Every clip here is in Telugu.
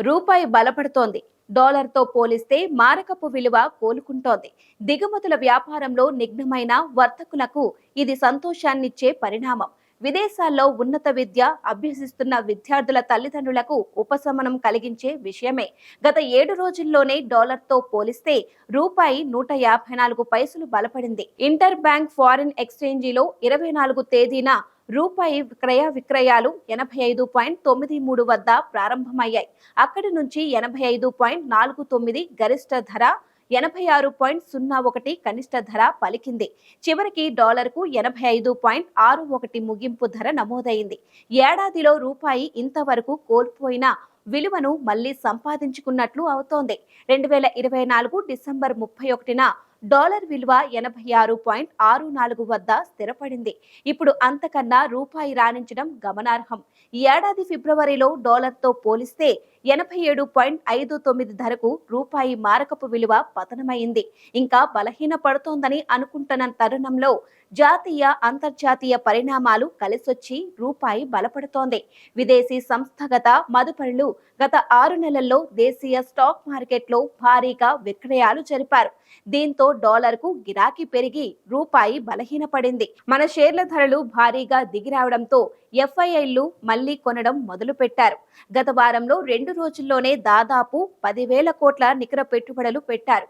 రూపాయి బలపడుతోంది. డాలర్తో పోలిస్తే మారకపు విలువ కోలుకుంటోంది. దిగుమతుల వ్యాపారంలో నిఘ్నమైన వర్తకులకు ఇది సంతోషాన్నిచ్చే పరిణామం. విదేశాల్లో ఉన్నత విద్య అభ్యసిస్తున్న విద్యార్థుల తల్లిదండ్రులకు ఉపశమనం కలిగించే విషయమే. గత ఏడు రోజుల్లోనే డాలర్తో పోలిస్తే రూపాయి నూట యాభై నాలుగు పైసలు బలపడింది. ఇంటర్ బ్యాంక్ ఫారిన్ ఎక్స్చేంజీలో ఇరవై నాలుగు తేదీన రూపాయి క్రయ విక్రయాలు ఎనభై ఐదు పాయింట్ తొమ్మిది మూడు వద్ద ప్రారంభమయ్యాయి. అక్కడి నుంచి ఎనభై ఐదు పాయింట్ నాలుగు తొమ్మిది గరిష్ట ధర ఎనభై ఆరు పాయింట్ సున్నా ఒకటి కనిష్ట ధర పలికింది. చివరికి డాలర్కు ఎనభై ఐదు పాయింట్ ఆరు ఒకటి ముగింపు ధర నమోదైంది. ఏడాదిలో రూపాయి ఇంతవరకు కోల్పోయిన విలువను మళ్ళీ సంపాదించుకున్నట్లు అవుతోంది. రెండు వేల ఇరవై నాలుగు డిసెంబర్ ముప్పై ఒకటిన డాలర్ విలువ ఎనభై ఆరు పాయింట్ ఆరు నాలుగు వద్ద స్థిరపడింది. ఇప్పుడు అంతకన్నా రూపాయి రాణించడం గమనార్హం. ఈ ఏడాది ఫిబ్రవరిలో డాలర్తో పోలిస్తే ఎనభై ఏడు పాయింట్ ఐదు తొమ్మిది ధరకు రూపాయి మారకపు విలువ పతనమైంది. ఇంకా బలహీన పడుతోందని అనుకుంటున్న తరుణంలో జాతీయ అంతర్జాతీయ పరిణామాలు కలిసొచ్చి రూపాయి బలపడుతోంది. విదేశీ సంస్థగత మదుపరులు గత ఆరు నెలల్లో దేశీయ స్టాక్ మార్కెట్లో భారీగా విక్రయాలు జరిపారు. దీంతో డాలర్కు గిరాకీ పెరిగి రూపాయి బలహీనపడింది. మన షేర్ల ధరలు భారీగా దిగిరావడంతో ఎఫ్ఐఐలు మళ్ళీ కొనడం మొదలుపెట్టారు. గత వారంలో రెండు రోజుల్లోనే దాదాపు పదివేల కోట్ల నికర పెట్టుబడులు పెట్టారు.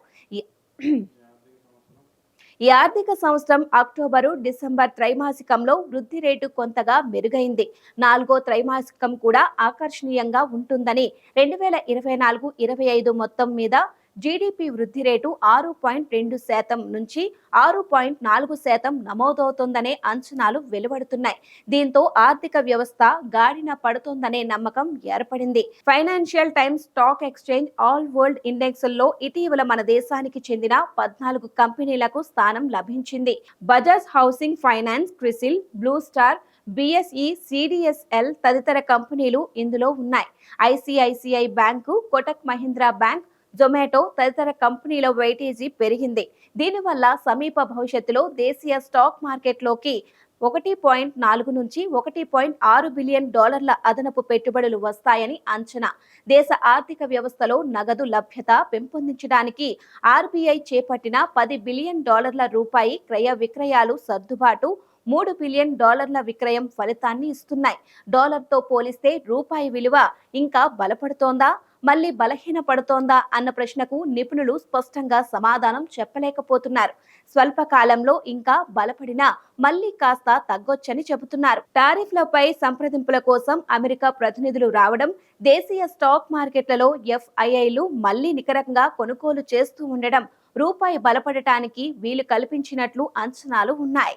ఈ ఆర్థిక సంవత్సరం అక్టోబరు డిసెంబర్ త్రైమాసికంలో వృద్ధి రేటు కొంతగా మెరుగైంది. నాలుగో త్రైమాసికం కూడా ఆకర్షణీయంగా ఉంటుందని రెండు వేల ఇరవై నాలుగు ఇరవై ఐదు మొత్తం మీద జీడీపీ వృద్ధి రేటు ఆరు పాయింట్ రెండు శాతం నుంచి ఆరు పాయింట్ నాలుగు శాతం నమోదవుతోందనే అంచనాలు వెలువడుతున్నాయి. దీంతో ఆర్థిక వ్యవస్థ గాడిన పడుతోందనే నమ్మకం ఏర్పడింది. Financial Times Stock Exchange All World ఇండెక్స్లో ఇటీవల మన దేశానికి చెందిన పద్నాలుగు కంపెనీలకు స్థానం లభించింది. Bajaj Housing Finance CRISIL Blue Star BSE CDSL తదితర కంపెనీలు ఇందులో ఉన్నాయి. ICICI bank Kotak Mahindra bank Zomato తదితర కంపెనీల వెయిటేజీ పెరిగింది. దీనివల్ల సమీప భవిష్యత్తులో దేశీయ స్టాక్ మార్కెట్లోకి ఒకటి పాయింట్ నాలుగు నుంచి ఒకటి పాయింట్ ఆరు బిలియన్ డాలర్ల అదనపు పెట్టుబడులు వస్తాయని అంచనా. దేశ ఆర్థిక వ్యవస్థలో నగదు లభ్యత పెంపొందించడానికి ఆర్బీఐ చేపట్టిన పది బిలియన్ డాలర్ల రూపాయి క్రయ విక్రయాలు సర్దుబాటు మూడు బిలియన్ డాలర్ల విక్రయం ఫలితాన్ని ఇస్తున్నాయి. డాలర్తో పోలిస్తే రూపాయి విలువ ఇంకా బలపడుతోందా? మళ్ళీ బలహీన పడుతోందా అన్న ప్రశ్నకు నిపుణులు స్పష్టంగా సమాధానం చెప్పలేకపోతున్నారు. స్వల్పకాలంలో ఇంకా బలపడినా మళ్ళీ కాస్త తగ్గొచ్చని చెబుతున్నారు. టారిఫ్లపై సంప్రదింపుల కోసం అమెరికా ప్రతినిధులు రావడం దేశీయ స్టాక్ మార్కెట్లలో ఎఫ్ఐఐలు మళ్ళీ నికరంగా కొనుగోలు చేస్తూ ఉండడం రూపాయి బలపడటానికి వీలు కల్పించినట్లు అంచనాలు ఉన్నాయి.